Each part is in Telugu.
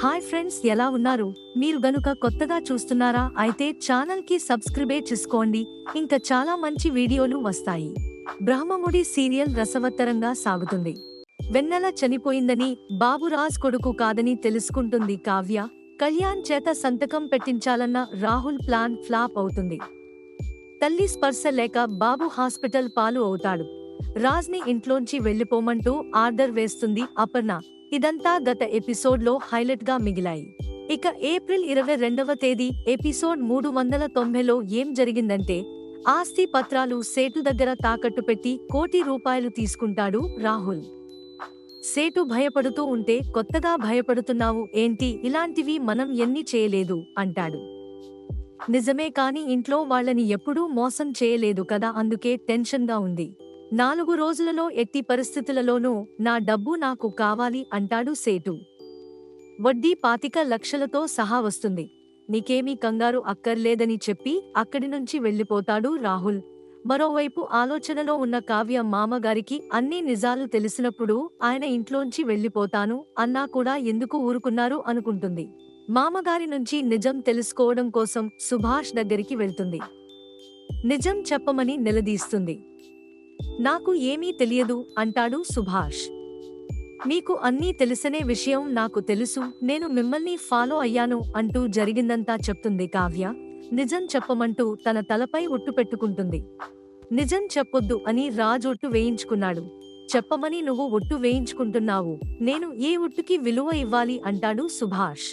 హాయ్ ఫ్రెండ్స్ ఎలా ఉన్నారు? మీరు గనుక కొత్తగా చూస్తున్నారా అయితే ఛానల్కి సబ్స్క్రైబే చేసుకోండి. ఇంకా చాలా మంచి వీడియోలు వస్తాయి. బ్రహ్మముడి సీరియల్ రసవత్తరంగా సాగుతుంది. వెన్నెల చనిపోయిందని బాబురాజ్ కొడుకు కాదని తెలుసుకుంటుంది కావ్య. కళ్యాణ్ చేత సంతకం పెట్టించాలన్న రాహుల్ ప్లాన్ ఫ్లాప్ అవుతుంది. తల్లి స్పర్శ లేక బాబు హాస్పిటల్ పాలు అవుతాడు. రాజ్ని ఇంట్లోంచి వెళ్ళిపోమంటూ ఆర్డర్ వేస్తుంది అపర్ణ. ఇదంతా గత ఎపిసోడ్లో హైలైట్గా మిగిలాయి. ఇక ఏప్రిల్ ఇరవై రెండవ తేదీ ఎపిసోడ్ మూడు వందల తొంభైలో ఏం జరిగిందంటే ఆస్తి పత్రాలు సేటు దగ్గర తాకట్టు పెట్టి కోటి రూపాయలు తీసుకుంటాడు రాహుల్. సేటు భయపడుతూ ఉంటే కొత్తగా భయపడుతున్నావు ఏంటి? ఇలాంటివి మనం ఎన్ని చేయలేదు అంటాడు. నిజమే కాని ఇంట్లో వాళ్ళని ఎప్పుడూ మోసం చేయలేదు కదా అందుకే టెన్షన్గా ఉంది. నాలుగు రోజులలో ఎట్టి పరిస్థితులలోనూ నా డబ్బు నాకు కావాలి అంటాడు సేటు వడ్డీ పాతిక లక్షలతో సహా వస్తుంది. నీకేమీ కంగారు అక్కర్లేదని చెప్పి అక్కడి నుంచి వెళ్ళిపోతాడు రాహుల్. మరోవైపు ఆలోచనలో ఉన్న కావ్య మామగారికి అన్ని నిజాలు తెలిసినప్పుడు ఆయన ఇంట్లోంచి వెళ్ళిపోతాను అన్నా కూడా ఎందుకు ఊరుకున్నారు అనుకుంటుంది. మామగారి నుంచి నిజం తెలుసుకోవడం కోసం సుభాష్ దగ్గరికి వెళ్తుంది. నిజం చెప్పమని నిలదీస్తుంది. నాకు ఏమీ తెలియదు అంటాడు సుభాష్. మీకు అన్నీ తెలిసనే విషయం నాకు తెలుసు నేను మిమ్మల్ని ఫాలో అయ్యాను అంటూ జరిగిందంతా చెప్తుంది కావ్య. నిజం చెప్పమంటూ తన తలపై ఒట్టు పెట్టుకుంటుంది. నిజం చెప్పొద్దు అని రాజు ఒట్టు వేయించుకున్నాడు. చెప్పమని నువ్వు ఒట్టు వేయించుకుంటున్నావు నేను ఏ ఒట్టుకి విలువ ఇవ్వాలి అంటాడు సుభాష్.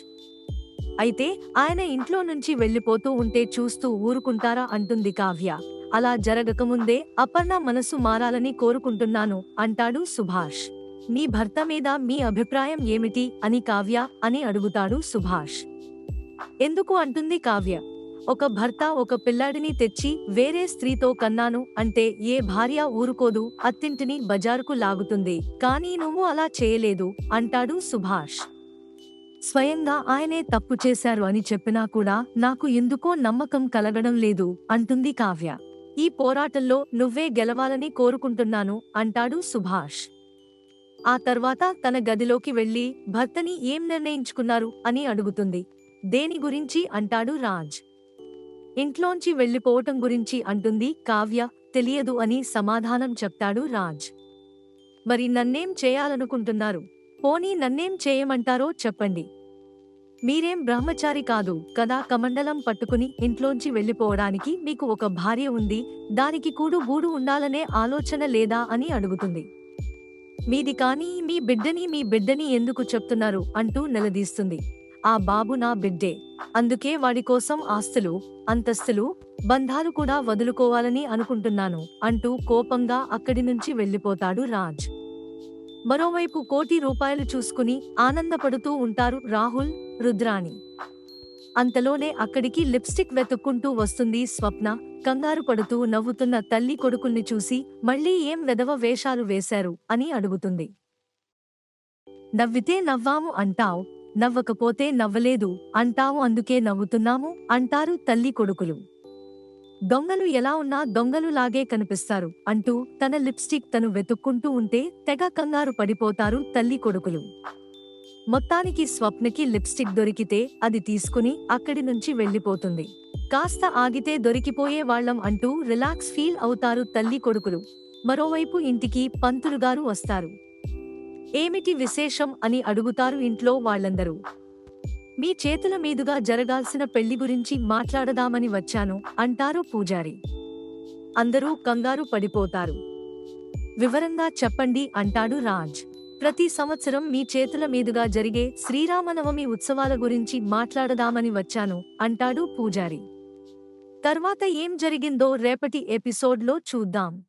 అయితే ఆయన ఇంట్లో నుంచి వెళ్ళిపోతూ ఉంటే చూస్తూ ఊరుకుంటారా అంటుంది కావ్య. అలా జరగకముందే అపర్ణ మనసు మారాలని కోరుకుంటున్నాను అంటాడు సుభాష్. మీ భర్త మీద మీ అభిప్రాయం ఏమిటి? అని కావ్య అని అడుగుతాడు సుభాష్. ఎందుకు అంటుంది కావ్య? ఒక భర్త ఒక పిల్లాడిని తెచ్చి వేరే స్త్రీతో కన్నాను అంటే ఏ భార్య ఊరుకోదు అత్తింటిని బజారుకు లాగుతుంది. కానీ నువ్వు అలా చేయలేదు అంటాడు సుభాష్. స్వయంగా ఆయనే తప్పు చేశారు అని చెప్పినా కూడా నాకు ఎందుకో నమ్మకం కలగడం లేదు అంటుంది కావ్య. ఈ పోరాటంలో నువ్వే గెలవాలని కోరుకుంటున్నాను అంటాడు సుభాష్. ఆ తర్వాత తన గదిలోకి వెళ్ళి భర్తని ఏం నిర్ణయించుకున్నారు అని అడుగుతుంది. దేని గురించి? అంటాడు రాజ్. ఇంట్లోంచి వెళ్ళిపోవటం గురించి అంటుంది కావ్య తెలియదు అని సమాధానం చెప్తాడు రాజ్. మరి నన్నేం చేయాలనుకుంటున్నారు? పోనీ నన్నేం చేయమంటారో చెప్పండి. మీరేం బ్రహ్మచారి కాదు కదా? కమండలం పట్టుకుని ఇంట్లోంచి వెళ్ళిపోవడానికి మీకు ఒక భార్య ఉంది. దానికి కూడు గూడు ఉండాలనే ఆలోచన లేదా అని అడుగుతుంది. మీది కానీ మీ బిడ్డని మీ బిడ్డని ఎందుకు చెప్తున్నారు అంటూ నిలదీస్తుంది. ఆ బాబు నా బిడ్డే. అందుకే వాడి కోసం ఆస్తులు అంతస్తులు బంధాలు కూడా వదులుకోవాలని అనుకుంటున్నాను అంటూ కోపంగా అక్కడి నుంచి వెళ్ళిపోతాడు రాజ్. మరోవైపు కోటి రూపాయలు చూసుకుని ఆనందపడుతూ ఉంటారు రాహుల్ రుద్రాణి. అంతలోనే అక్కడికి లిప్స్టిక్ వెతుక్కుంటూ వస్తుంది స్వప్న. కంగారు పడుతూ నవ్వుతున్న తల్లి కొడుకుల్ని చూసి మళ్ళీ ఏం వెదవ వేషాలు వేశారు అని అడుగుతుంది. నవ్వితే నవ్వాము అంటావు నవ్వకపోతే నవ్వలేదు అంటావు అందుకే నవ్వుతున్నాము అంటారు తల్లి కొడుకులు. దొంగలు ఎలా ఉన్నా దొంగలు లాగే కనిపిస్తారు అంటూ తన లిప్స్టిక్ తను వెతుక్కుంటూ ఉంటే తెగ కంగారు పడిపోతారు తల్లి కొడుకులు. మొత్తానికి స్వప్నకి లిప్స్టిక్ దొరికితే అది తీసుకుని అక్కడి నుంచి వెళ్ళిపోతుంది. కాస్త ఆగితే దొరికిపోయే వాళ్ళం అంటూ రిలాక్స్ ఫీల్ అవుతారు తల్లి కొడుకులు. మరోవైపు ఇంటికి పంతులుగారు వస్తారు. ఏమిటి విశేషం అని అడుగుతారు ఇంట్లో వాళ్ళందరూ. మీ చేతుల మీదుగా జరగాల్సిన పెళ్ళి గురించి మాట్లాడదామని వచ్చాను అంటారు పూజారి. అందరూ కంగారు పడిపోతారు. వివరంగా చెప్పండి అంటాడు రాజ్. ప్రతి సంవత్సరం మీ చేతుల మీదుగా జరిగే శ్రీరామనవమి ఉత్సవాల గురించి మాట్లాడదామని వచ్చాను అంటాడు పూజారి. తర్వాత ఏం జరిగిందో రేపటి ఎపిసోడ్లో చూద్దాం.